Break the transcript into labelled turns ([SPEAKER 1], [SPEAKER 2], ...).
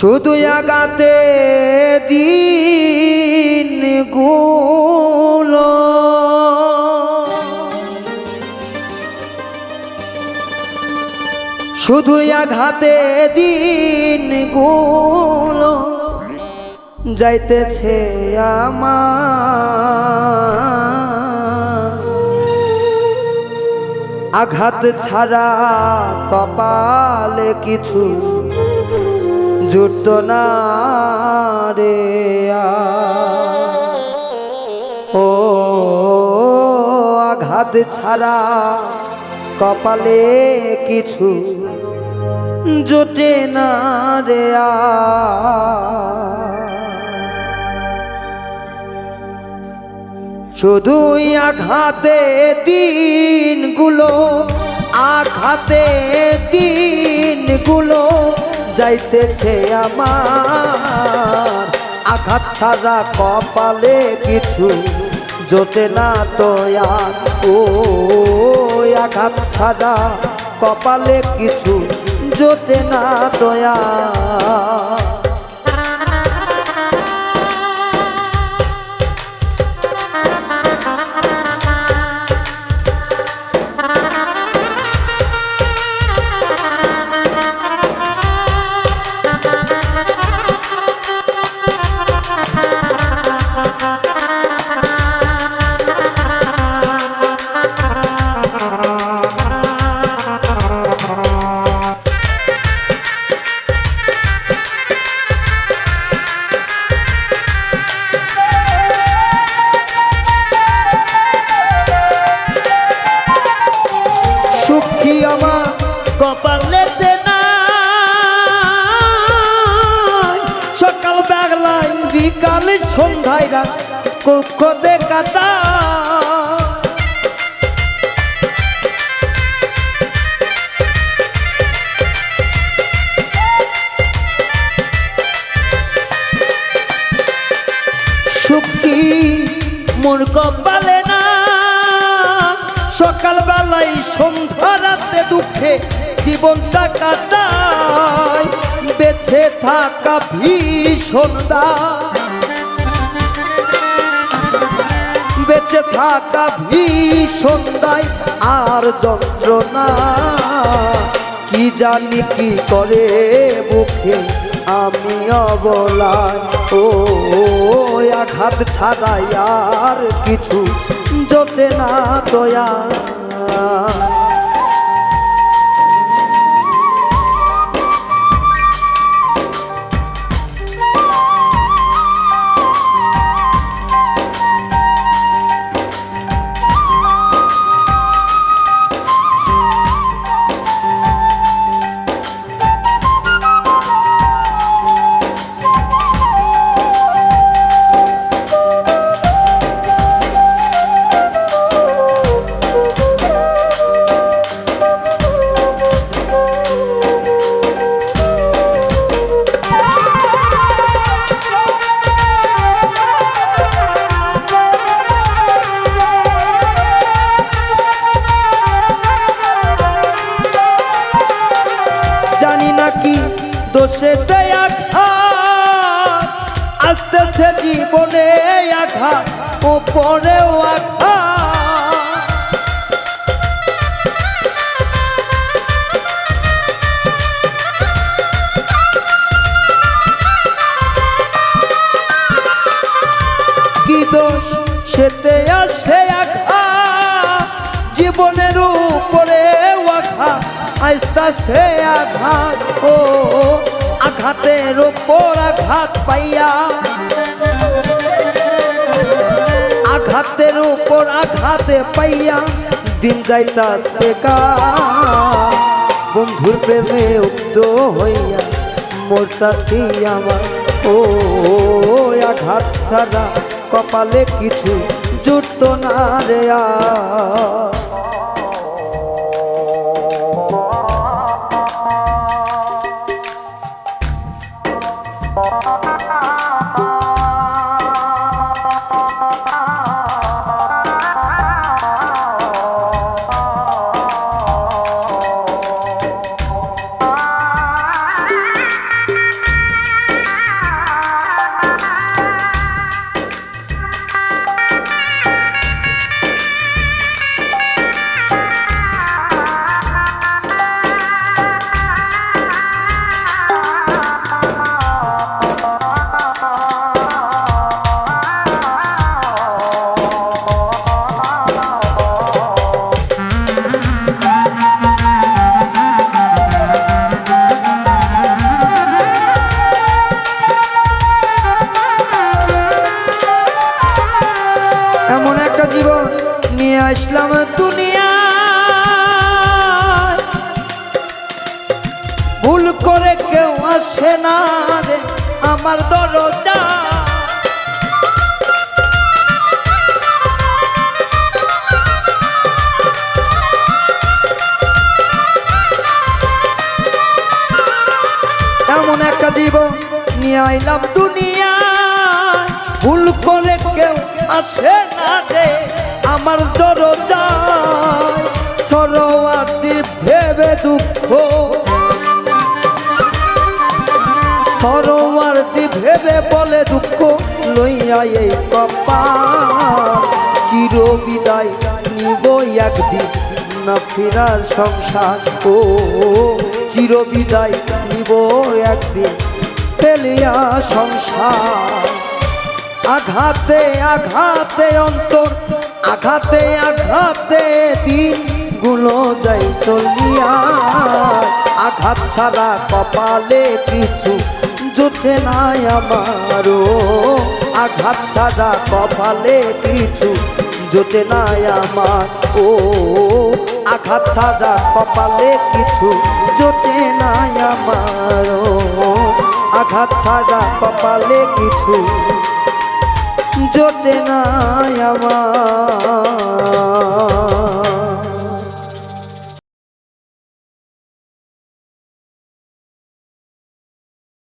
[SPEAKER 1] শুধু আগাতে দিনগুলো শুধু আঘাতে দিনগুলো যাইতেছে আমার। আঘাত ছাড়া কপালে কিছু জুটত না। ও আঘাত ছাড়া কপালে কিছু জোটে না রে। শুধুই আঘাতে দিনগুলো আঘাতে দিনগুলো যাইতেছে আমার। আঘাত ছাড়া কপালে কিছু জোটে না তো ও, আঘাত ছাড়া কপালে কিছু জোটে না তো বিকাল সন্ধ্যায় রাত কক্ষ দেখাতা সুখী মোর কপালে না। সকাল বেলায় সন্ধ্যা রাতে দুঃখে জীবনটা কাটায়। বেঁচে থাকা ভীষণ দায়। বেঁচে থাকা ভীষণ দায় আর যন্ত্রণা। কি জানি কি করে মুখে আমি অবলায়। ও, আঘাত ছাড়াই আর কিছু জোটে না দয়া। আঘাত, ওপরেও আঘাত। কি দোষ? সেতে আসে আঘাত, জীবনের উপরে আঘাত আস্তাছে আঘাত, ও, আঘাতের উপর আঘাত পাইয়া উপর আঘাতে পাইয়া দিন যাইতা কা বন্ধুর প্রেমে উক্ত হইয়া মরতাছি আমার। ও, আঘাত ছাড়া কপালে কিছু জুটত না রে আ। আমার দরজা। এমন একটা জীবন নিয়ে আইলাম দুনিয়া ভুল করে কেউ আসে না। বলে দুঃখ লইয়া এই চির বিদায় নিব একদিন না ফেরার সংসার। ও চির বিদায় নিব একদিন ফেলিয়া সংসার। আঘাতে আঘাতে অন্তর, আঘাতে আঘাতে দিনগুলো যাই চলিয়া। আঘাত ছাড়া কপালে কিছু জুটে নাই আমারও। আঘাত ছাড়া কপালে কিছু জোটে নাই আমার ও আঘাত ছাড়া কপালে কিছু জোটে নাই আমার আঘাত ছাড়া কপালে কিছু জোটে নাই আমার।